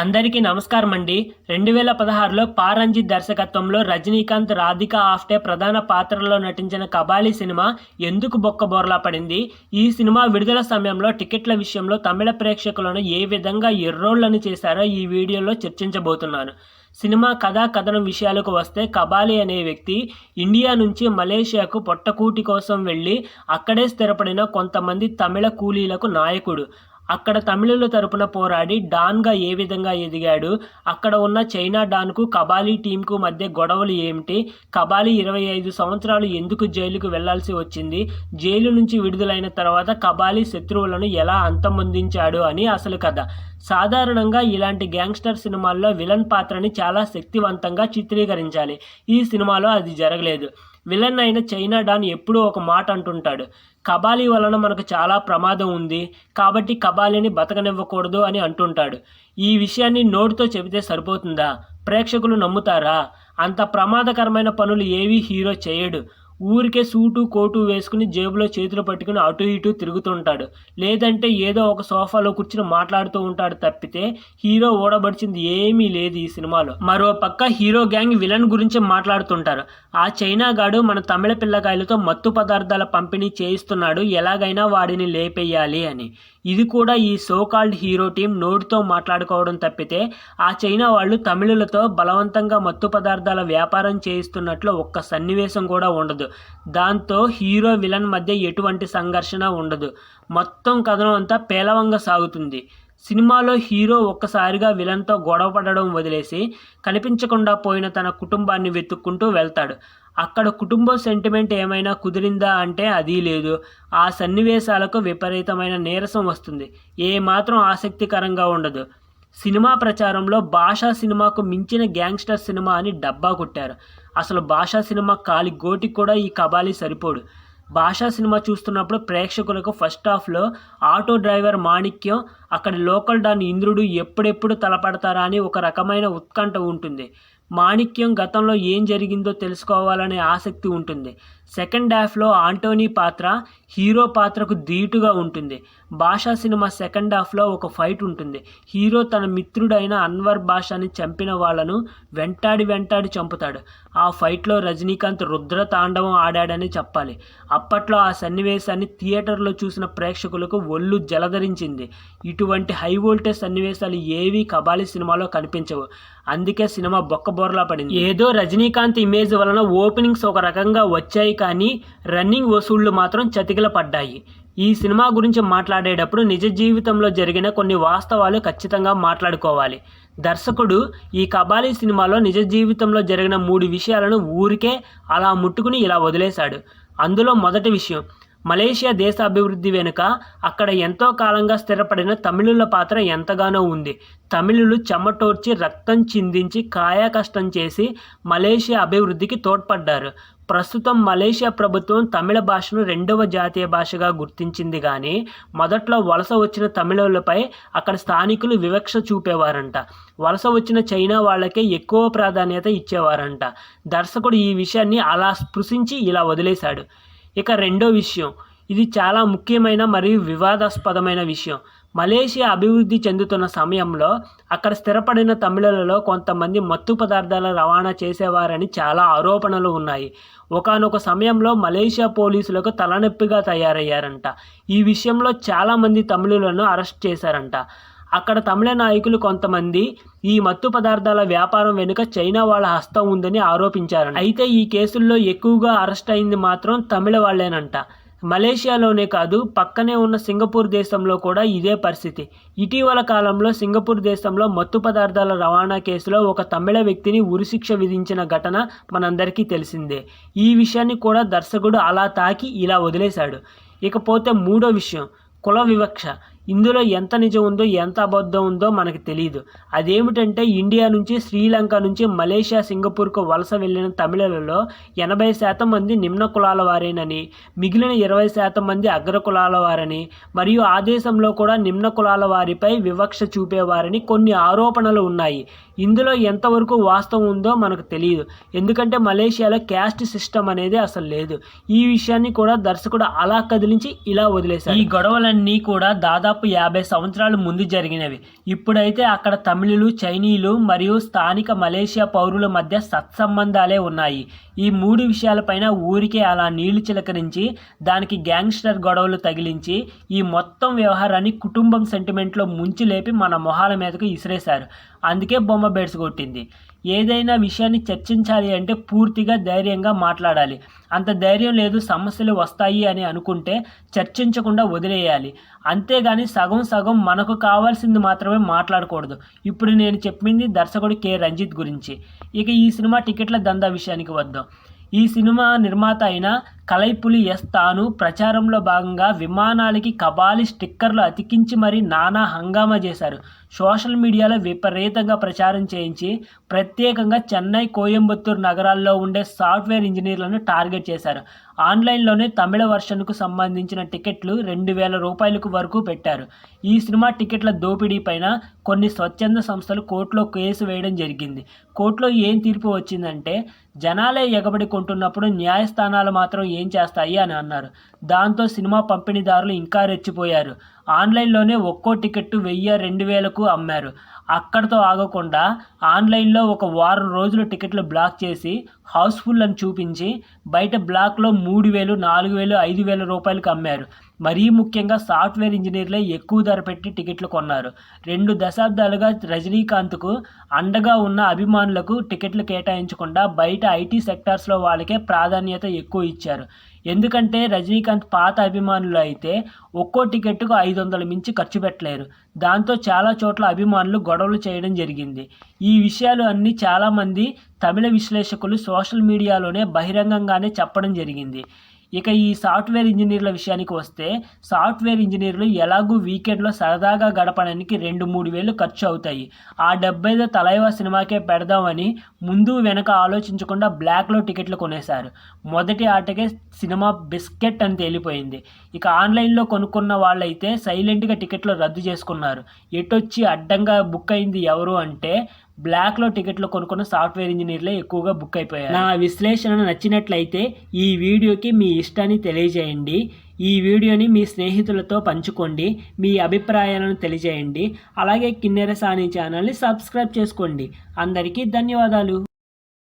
అందరికీ నమస్కారం అండి. రెండు వేల పదహారులో పారంజిత్ దర్శకత్వంలో రజనీకాంత్ రాధిక ఆఫ్టే ప్రధాన పాత్రలో నటించిన కబాలి సినిమా ఎందుకు బొక్కబోర్లా పడింది? ఈ సినిమా విడుదల సమయంలో టికెట్ల విషయంలో తమిళ ప్రేక్షకులను ఏ విధంగా ఎర్రోళ్ళను చేశారో ఈ వీడియోలో చర్చించబోతున్నాను. సినిమా కథా కథనం విషయాలకు వస్తే కబాలి అనే వ్యక్తి ఇండియా నుంచి మలేషియాకు పొట్టకూటి కోసం వెళ్ళి అక్కడే స్థిరపడిన కొంతమంది తమిళ కూలీలకు నాయకుడు. అక్కడ తమిళుల తరపున పోరాడి డాన్గా ఏ విధంగా ఎదిగాడు? అక్కడ ఉన్న చైనా డాన్కు కబాలీ టీంకు మధ్య గొడవలు ఏమిటి? కబాలీ ఇరవై ఐదు సంవత్సరాలు ఎందుకు జైలుకు వెళ్ళాల్సి వచ్చింది? జైలు నుంచి విడుదలైన తర్వాత కబాలీ శత్రువులను ఎలా అంతమొందించాడు అని అసలు కథ. సాధారణంగా ఇలాంటి గ్యాంగ్స్టర్ సినిమాల్లో విలన్ పాత్రని చాలా శక్తివంతంగా చిత్రీకరించాలి. ఈ సినిమాలో అది జరగలేదు. విలన్ అయిన చైనా డాన్ ఎప్పుడూ ఒక మాట అంటుంటాడు. కబాలీ వలన మనకు చాలా ప్రమాదం ఉంది. కాబట్టి కబాలీని బతకనివ్వకూడదు అని అంటుంటాడు. ఈ విషయాన్ని నోటితో చెబితే సరిపోతుందా? ప్రేక్షకులు నమ్ముతారా? అంత ప్రమాదకరమైన పనులు ఏవీ హీరో చేయడు. ఊరికే సూటు కోటు వేసుకుని జేబులో చేతులు పట్టుకుని అటు ఇటు తిరుగుతుంటాడు. లేదంటే ఏదో ఒక సోఫాలో కూర్చుని మాట్లాడుతూ ఉంటాడు తప్పితే హీరో ఓడబడిచింది ఏమీ లేదు ఈ సినిమాలో. మరో పక్క హీరో గ్యాంగ్ విలన్ గురించి మాట్లాడుతుంటారు. ఆ చైనా గాడు మన తమిళ పిల్లకాయలతో మత్తు పదార్థాల పంపిణీ చేయిస్తున్నాడు. ఎలాగైనా వాడిని లేపేయాలి అని. ఇది కూడా ఈ సోకాల్డ్ హీరో టీం నోటితో మాట్లాడుకోవడం తప్పితే ఆ చైనా వాళ్ళు తమిళులతో బలవంతంగా మత్తు పదార్థాల వ్యాపారం చేయిస్తున్నట్లు ఒక్క సన్నివేశం కూడా ఉండదు. దాంతో హీరో విలన్ మధ్య ఎటువంటి సంఘర్షణ ఉండదు. మొత్తం కథనం అంతా పేలవంగా సాగుతుంది. సినిమాలో హీరో ఒక్కసారిగా విలన్తో గొడవ పడడం వదిలేసి కనిపించకుండా పోయిన తన కుటుంబాన్ని వెతుక్కుంటూ వెళ్తాడు. అక్కడ కుటుంబ సెంటిమెంట్ ఏమైనా కుదిరిందా అంటే అది లేదు. ఆ సన్నివేశాలకు విపరీతమైన నీరసం వస్తుంది. ఏమాత్రం ఆసక్తికరంగా ఉండదు. సినిమా ప్రచారంలో భాషా సినిమాకు మించిన గ్యాంగ్స్టర్ సినిమా అని డబ్బా కొట్టారు. అసలు భాషా సినిమా కాలి గోటి కూడా ఈ కబాలి సరిపోడు. భాషా సినిమా చూస్తున్నప్పుడు ప్రేక్షకులకు ఫస్ట్ హాఫ్లో ఆటో డ్రైవర్ మాణిక్యం అక్కడ లోకల్ డాన్ ఇంద్రుడు ఎప్పుడెప్పుడు తలపడతారా అని ఒక రకమైన ఉత్కంఠ ఉంటుంది. మాణిక్యం గతంలో ఏం జరిగిందో తెలుసుకోవాలనే ఆసక్తి ఉంటుంది. సెకండ్ హాఫ్లో ఆంటోనీ పాత్ర హీరో పాత్రకు ధీటుగా ఉంటుంది. భాషా సినిమా సెకండ్ హాఫ్లో ఒక ఫైట్ ఉంటుంది. హీరో తన మిత్రుడైన అన్వర్ భాషాని చంపిన వాళ్ళను వెంటాడి వెంటాడి చంపుతాడు. ఆ ఫైట్లో రజనీకాంత్ రుద్ర తాండవం ఆడాడని చెప్పాలి. అప్పట్లో ఆ సన్నివేశాన్ని థియేటర్లో చూసిన ప్రేక్షకులకు ఒళ్ళు జలధరించింది. ఇటువంటి హై వోల్టేజ్ సన్నివేశాలు ఏవీ కబాలి సినిమాలో కనిపించవు. అందుకే సినిమా బొక్కబోర్లా పడింది. ఏదో రజనీకాంత్ ఇమేజ్ వలన ఓపెనింగ్స్ ఒక రకంగా వచ్చాయి కానీ రన్నింగ్ వసూళ్ళు మాత్రం చతికిల పడ్డాయి ఈ సినిమా గురించి మాట్లాడేటప్పుడు నిజ జీవితంలో జరిగిన కొన్ని వాస్తవాలు ఖచ్చితంగా మాట్లాడుకోవాలి. దర్శకుడు ఈ కబాలీ సినిమాలో నిజ జీవితంలో జరిగిన మూడు విషయాలను ఊరికే అలా ముట్టుకుని ఇలా వదిలేశాడు. అందులో మొదటి విషయం మలేషియా దేశ అభివృద్ధి వెనుక అక్కడ ఎంతో కాలంగా స్థిరపడిన తమిళుల పాత్ర ఎంతగానో ఉంది. తమిళులు చెమటోర్చి రక్తం చిందించి కాయా కష్టం చేసి మలేషియా అభివృద్ధికి తోడ్పడ్డారు. ప్రస్తుతం మలేషియా ప్రభుత్వం తమిళ భాషను రెండవ జాతీయ భాషగా గుర్తించింది కానీ మొదట్లో వలస వచ్చిన తమిళులపై అక్కడ స్థానికులు వివక్ష చూపేవారంట. వలస వచ్చిన చైనా వాళ్ళకే ఎక్కువ ప్రాధాన్యత ఇచ్చేవారంట. దర్శకుడు ఈ విషయాన్ని అలా స్పృశించి ఇలా వదిలేశాడు. ఇక రెండో విషయం. ఇది చాలా ముఖ్యమైన మరియు వివాదాస్పదమైన విషయం. మలేషియా అభివృద్ధి చెందుతున్న సమయంలో అక్కడ స్థిరపడిన తమిళులలో కొంతమంది మత్తు పదార్థాల రవాణా చేసేవారని చాలా ఆరోపణలు ఉన్నాయి. ఒకనొక సమయంలో మలేషియా పోలీసులకు తలనొప్పిగా తయారయ్యారంట. ఈ విషయంలో చాలామంది తమిళులను అరెస్ట్ చేశారంట. అక్కడ తమిళ నాయకులు కొంతమంది ఈ మత్తు పదార్థాల వ్యాపారం వెనుక చైనా వాళ్ళ హస్తం ఉందని ఆరోపించారు అయితే ఈ కేసుల్లో ఎక్కువగా అరెస్ట్ అయింది మాత్రం తమిళ వాళ్ళేనంట. మలేషియాలోనే కాదు పక్కనే ఉన్న సింగపూర్ దేశంలో కూడా ఇదే పరిస్థితి. ఇటీవల కాలంలో సింగపూర్ దేశంలో మత్తు పదార్థాల రవాణా కేసులో ఒక తమిళ వ్యక్తిని ఉరిశిక్ష విధించిన ఘటన మనందరికీ తెలిసిందే. ఈ విషయాన్ని కూడా దర్శకుడు అలా తాకి ఇలా వదిలేశాడు. ఇకపోతే మూడో విషయం కుల వివక్ష. ఇందులో ఎంత నిజం ఉందో ఎంత అబద్ధం ఉందో మనకు తెలియదు అదేమిటంటే ఇండియా నుంచి శ్రీలంక నుంచి మలేషియా సింగపూర్కు వలస వెళ్ళిన తమిళలలో ఎనభై శాతం మంది నిమ్న కులాల వారేనని మిగిలిన ఇరవై శాతం మంది అగ్ర కులాల వారని మరియు ఆ దేశంలో కూడా నిమ్న కులాల వారిపై వివక్ష చూపేవారని కొన్ని ఆరోపణలు ఉన్నాయి. ఇందులో ఎంతవరకు వాస్తవం ఉందో మనకు తెలియదు ఎందుకంటే మలేషియాలో క్యాస్ట్ సిస్టమ్ అనేది అసలు లేదు. ఈ విషయాన్ని కూడా దర్శకుడు అలా కదిలించి ఇలా వదిలేశారు ఈ గొడవలన్నీ కూడా దాదాపు దాదాపు యాభై సంవత్సరాల ముందు జరిగినవి. ఇప్పుడైతే అక్కడ తమిళులు చైనీయులు మరియు స్థానిక మలేషియా పౌరుల మధ్య సత్సంబంధాలే ఉన్నాయి. ఈ మూడు విషయాలపైన ఊరికే అలా నీళ్ళు చిలకరించి దానికి గ్యాంగ్స్టర్ గొడవలు తగిలించి ఈ మొత్తం వ్యవహారాన్ని కుటుంబం సెంటిమెంట్లో ముంచి లేపి మన మొహాల మీదకు ఇసిరేశారు. అందుకే బొమ్మ బెడ్స్ కొట్టింది. ఏదైనా విషయాన్ని చర్చించాలి అంటే పూర్తిగా ధైర్యంగా మాట్లాడాలి. అంత ధైర్యం లేదు సమస్యలు వస్తాయి అని అనుకుంటే చర్చించకుండా వదిలేయాలి. అంతేగాని సగం సగం మనకు కావాల్సింది మాత్రమే మాట్లాడకూడదు. ఇప్పుడు నేను చెప్పింది దర్శకుడు కె. రంజిత్ గురించి. ఇక ఈ సినిమా టికెట్ల దందా విషయానికి వద్దాం. ఈ సినిమా నిర్మాత అయిన కలైపులి ఎస్ తాను ప్రచారంలో భాగంగా విమానాలకి కబాలి స్టిక్కర్లు అతికించి మరీ నానా హంగామా చేశారు. సోషల్ మీడియాలో విపరీతంగా ప్రచారం చేయించి ప్రత్యేకంగా చెన్నై కోయంబత్తూరు నగరాల్లో ఉండే సాఫ్ట్వేర్ ఇంజనీర్లను టార్గెట్ చేశారు. ఆన్లైన్లోనే తమిళ వర్షన్కు సంబంధించిన టికెట్లు రెండు వేల రూపాయలకు వరకు పెట్టారు. ఈ సినిమా టికెట్ల దోపిడీ పైన కొన్ని స్వచ్ఛంద సంస్థలు కోర్టులో కేసు వేయడం జరిగింది. కోర్టులో ఏం తీర్పు వచ్చిందంటే జనాలే ఎగబడి కొంటున్నప్పుడు న్యాయస్థానాలు మాత్రం ఏం చేస్తాయి అని అన్నారు. దాంతో సినిమా పంపిణీదారులు ఇంకా రెచ్చిపోయారు. ఆన్లైన్లోనే ఒక్కో టికెట్టు వెయ్యి రెండు వేలకు అమ్మారు. అక్కడితో ఆగకుండా ఆన్లైన్లో ఒక వారం రోజులు టికెట్లు బ్లాక్ చేసి హౌస్ఫుల్ అని చూపించి బయట బ్లాక్లో మూడు వేలు నాలుగు వేలు ఐదు వేల రూపాయలకు అమ్మారు. మరీ ముఖ్యంగా సాఫ్ట్వేర్ ఇంజనీర్లే ఎక్కువ ధర పెట్టి టికెట్లు కొన్నారు. రెండు దశాబ్దాలుగా రజనీకాంత్కు అండగా ఉన్న అభిమానులకు టికెట్లు కేటాయించకుండా బయట ఐటీ సెక్టార్స్లో వాళ్ళకే ప్రాధాన్యత ఎక్కువ ఇచ్చారు. ఎందుకంటే రజనీకాంత్ పాత అభిమానులు అయితే ఒక్కో టికెట్కు ఐదు వందల మించి ఖర్చు పెట్టలేరు. దాంతో చాలా చోట్ల అభిమానులు గొడవలు చేయడం జరిగింది. ఈ విషయాలు అన్నీ చాలామంది తమిళ విశ్లేషకులు సోషల్ మీడియాలోనే బహిరంగంగానే చెప్పడం జరిగింది. ఇక ఈ సాఫ్ట్వేర్ ఇంజనీర్ల విషయానికి వస్తే సాఫ్ట్వేర్ ఇంజనీర్లు ఎలాగూ వీకెండ్లో సరదాగా గడపడానికి రెండు మూడు వేలు ఖర్చు అవుతాయి. ఆ డెబ్బైదో తలైవ సినిమాకే పెడదామని ముందు వెనక ఆలోచించకుండా బ్లాక్లో టికెట్లు కొనేశారు. మొదటి ఆటకే సినిమా బిస్కెట్ అని తేలిపోయింది. ఇక ఆన్లైన్లో కొనుక్కున్న వాళ్ళైతే సైలెంట్గా టికెట్లు రద్దు చేసుకున్నారు. ఎటొచ్చి అడ్డంగా బుక్ అయింది ఎవరు అంటే బ్లాక్లో టికెట్లు కొనుక్కున్న సాఫ్ట్వేర్ ఇంజనీర్లే ఎక్కువగా బుక్ అయిపోయారు. నా విశ్లేషణ నచ్చినట్లయితే ఈ వీడియోకి మీ ఇష్టాన్ని తెలియజేయండి. ఈ వీడియోని మీ స్నేహితులతో పంచుకోండి. మీ అభిప్రాయాలను తెలియజేయండి. అలాగే కిన్నెర సాని ఛానల్ని సబ్స్క్రైబ్ చేసుకోండి. అందరికీ ధన్యవాదాలు.